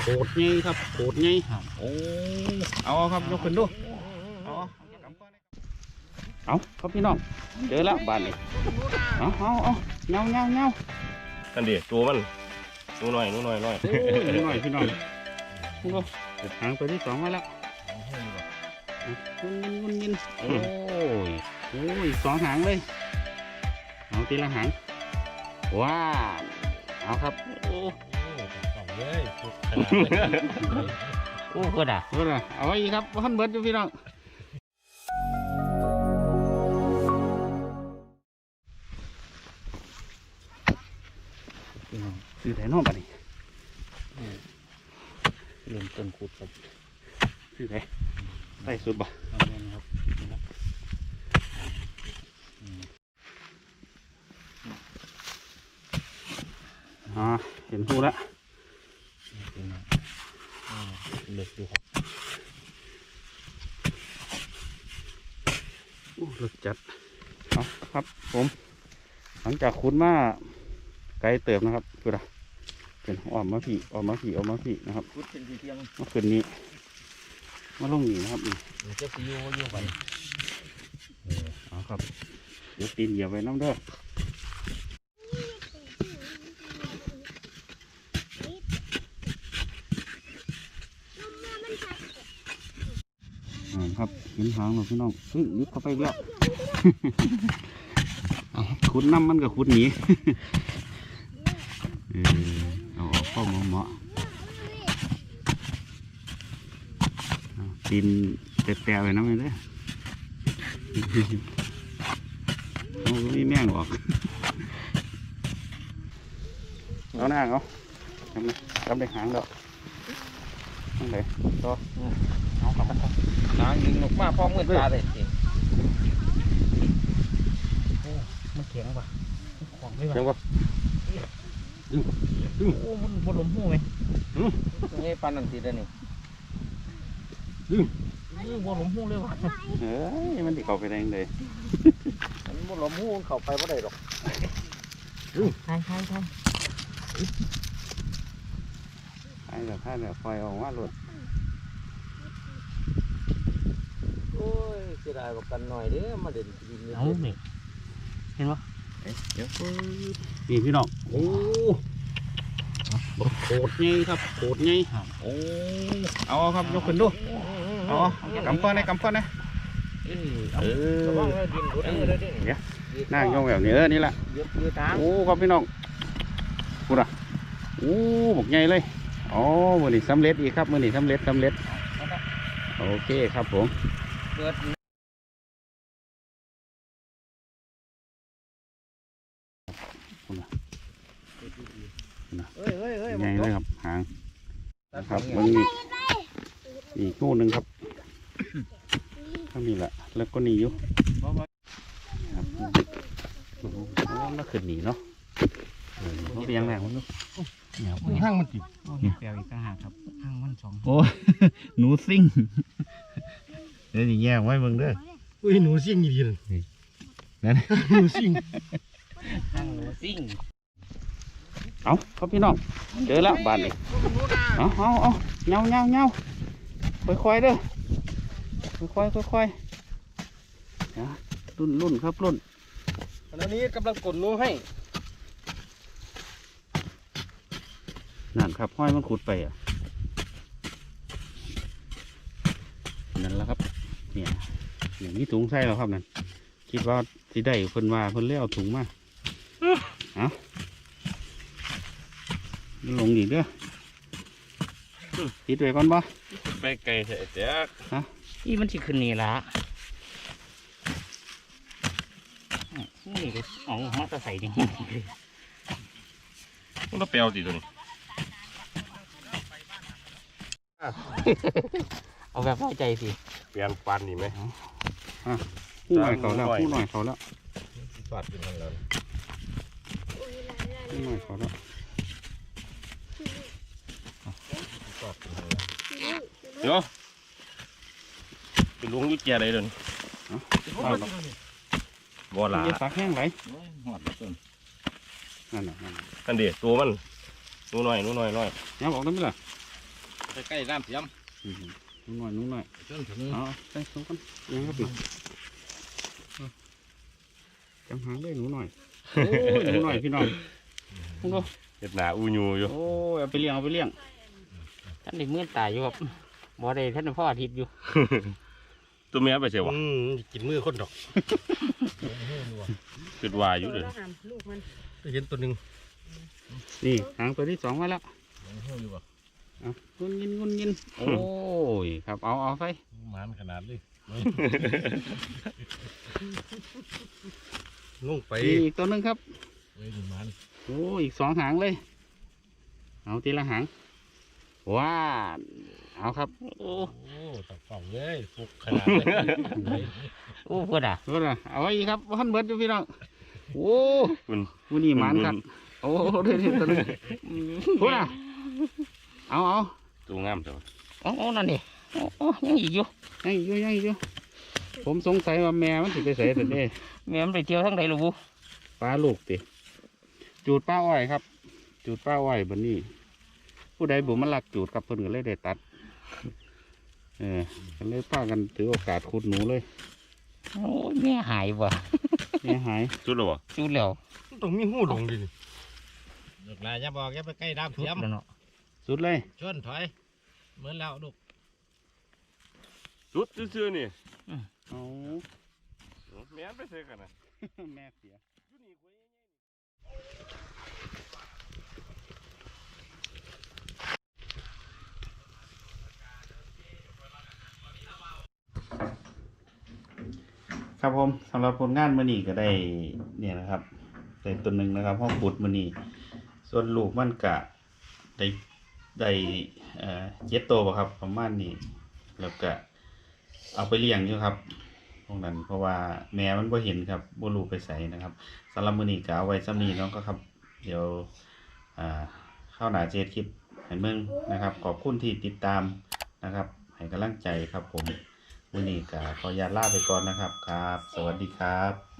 โคตรใหญ่ครับโคตรใหญ่โอ้เอาครับยกขึ้นดูเอาเอาครับพี่น้องเจอแล้วบานนี้เอาเอาเอาเงาเงาเงานั่นดิตัวมันนูหน่อยนูหน่อยหน่อยโอ้ยนิดหน่อยพี่น้องดูเด็ดหางตัวที่สองมาแล้ววุ่นยินวุ่นยินโอ้ยโอ้ยสองหางเลยเอาทีละหางว้าวเอาครับโอ้ โอ้ก็ด่าเอาละเอาไว้อีกครับพันเบิร์ดอยู่พี่น้องพี่น้องซื้อไถนอกบัดนี้เริ่มต้นขุดครับซื้อไถใส่สุดบ่เอาเงินครับอ่าเห็นหูแล้ว เลือกดูครับอู้รสจัดเอาครับผม หลังจากคุ้นมาไกลเติมนะครับคืออะไรเป็นออมมาผีออมมาผีออมมาผีนะครับขุดเป็นสีเทียมเมื่อคืนนี้มาลงหนีนะครับนี่มันจะสีโยโย่ไปเออเอาครับเดี๋ยวตีนเหยียบไว้น้ำเด้ออ่าครับเห็นหางเราพี่น้องเฮ้ยยึดเข้าไปแล้วเอาขุดน้ำมันกับขุดหนีเออเอาออกเข้ามาะเหมาะตีนแตะๆไว้น้ำเลยเด้อาไม่แม่งออกเอาหน้าเอาทำเลยทำเลยหางดอกทำเลยต่อ นางยิงออกมาพร้อมเงินตาเลยจริงโอ้มันแข็งป่ะมันของไม่เจังป่ะวะโอ้มันบนลมหูไหมอืมตรงนี้ปานนันทีได้นี่อืมนี่บนลมหูเลยว่ะเฮ้ยมันติเข้าไปแรงเลยมันบนลมหูมันเข้าไปไม่ได้หรอกใช่ใช่ใช่ไอ้แบบท่านแบบปล่อยออกว่าหลุด โอ้ ยเสียดายกว่ากันหน่อยเด้อมาเด่นดินนี่เอาเนี่ยเห็นปะเอ๊ะเดี๋ยวนี่พี่น้องโอ้บักโคตรใหญ่ครับโคตรใหญ่โอ้เอาครับยกขึ้นดูเอากำก้อนเลยกำก้อนเลยเออเออระวังเลยดินรุดเออได้ดิเดี๋ยวนั่งยองแบบนี้เออนี่แหละเยอะเยอะทางโอ้ครับพี่น้องพูดอะโอ้บอกใหญ่เลยอ๋อมือนี่สำเร็จอีกครับมือนี่สำเร็จสำเร็จโอเคครับผม เกิดเฮ้ยเฮ้ยเฮ้ยใหญ่เลยครับหางนะครับมันมีอีกคู่หนึ่งครับก็มีแหละแล้วก็หนีอยู่ครับโอ้โหแล้วขึ้นหนีเนาะเออเขาเลี้ยงแรงมันเนาะห้างมันติดเนี่ยแปลอีกต่างหากครับห้างมันสองโอ้หนูซิ่งเดี๋ยวจะแยกไว้เบิ่งเด้ออุ้ยหนูซิ่งอีดีเลยนั่นหนูซิ่ง ห้างหนูซิ่งเอาครับพี่น้องเจอแล้วบานนี้เอาเอาเอาเงาเงาเงาค่อยๆเด้อค่อยๆค่อยๆนะรุ่นรุ่นครับรุ่นขณะนี้กำลังกดหนูให้นั่นครับห้อยมันขุดไปอะนั่นแหละครับ เนี่ยอย่างนี้ถุงใส่แล้วครับนั่นคิดว่าสิได้เพิ่นว่าเพิ่นเลี้เอาถุงมาเอา มันลงอีกเด้อติดไว้ก่อนบ่ไปไกลเถอะเจ๊กนี่มันสิขึ้นนี่ละนี่ก็อ๋องมอเตอร์ไซค์นี่มันต้องเปรียวสิตัวนี้เอาแบบเข้าใจสิเปลี่ยนปันนี่ไหมผู้หน่อยเขาแล้วผู้หน่อยเขาแล้วฟาดเป็นมันแล้วผู้หน่อยเขาแล้ว เดี๋ยวไปลวงอยุดเจียอะไรเดินเอาแล้วบ่หลาอย่าสักแห้งไหลหอดต้นนั่นน่ะนั่นน่ะนั่นดิตัวมันหนูหน่อยหนูหน่อยหน่อยยับออกได้ไหมล่ะใกล้ๆน้ำเสียมอืมหนูหน่อยหนูหน่อยจนถึงเอาใส่สองกันยังครับพี่จำหางได้หนูหน่อยโอ้ยหนูหน่อยพี่น้องพุ่งดูเห็ดหนาอูยูอยู่โอ้ยเอาไปเลี้ยงเอาไปเลี้ยงท่านได้มื่นตายอยู่ครับ บ่ได้ท่านพ่ออาทิตย์อยู่ ตัวเมียไปเสียวะอืมกินมือคนดอกคิดว่าอยู่เด้อลูกมันได้เห็นตัวหนึ่งนี่หางตัวที่สองมาแล้วหูอยู่บ่เอางุนยินงุนยิน โอ้ยครับเอาเอาไปหมานขนาดเลยลงไปนี่อีกตัวหนึ่งครับ เว้ยนี่หมานโอ้อีกสองหางเลย เอาทีละหางว้า เอาครับ โอ้โอ้ตักฝ่องเลยฟุกขนาดเลยโอ้พูดอะเอาละเอาไว้อีกครับพันเบิดอยู่พี่น้องโอ้คุณวันนี้หมันครับโอ้เด็ดเด็ดตัวหนึงพูดนะเอาเอาตัวงามเถอะโอ้โอ้นั่นนี่โอ้โอ้ยังอีกอยู่ยังอีกอยู่ยังอีกอยู่ผมสงสัยว่าแม่มันสิไปใส่แต่เด้แม่มันไปเที่ยวทั้งใดลูกบุปลาลูกติจูดป้าอ้อยครับ จูดป้าอ้อยบนนี้ ผู้ใดบุมันลักจูดครับเพิ่นก็เลยได้ตัด เออก็เลยพากันถือโอกาสขุดหนูเลย โอ้ยแม่หายว่ะเนี่ยหายสุดแล้ววะจุดแล้วต้องมีหูดงดิลูกหลานอย่าบอกอย่าไปใกล้น้ำจุดเสียมแล้วเนาะสุดเลยชนถอยเหมือนแล้วลูกสุดซื่อๆนี่เอาแม่นไปเสียกันนะแม่เสีย ครับผมสำหรับผลงานมือนีก็ได้เนี่ยนะครับได้ตัวหนึ่งนะครับห้องขุดมือนีส่วนลูกมันกะได้ได้เจ็ดตัวบ่ครับ ประมาณนี้แล้วก็เอาไปเลี้ยงอยู่ครับตรงนั้นเพราะว่าแม่มันบ่เห็นครับบ่รู้ไปใส่นะครับสำหรับมือนี้ก็เอาไว้ซ้ำนี้เนาะก็ครับ เดี๋ยวเข้าหน้าเจ็ดคลิปให้เมืองนะครับ ขอบคุณที่ติดตามนะครับให้กำลังใจครับผม วันนี้ก็ขออนุญาตลาไปก่อนนะครับครับ สวัสดีครับ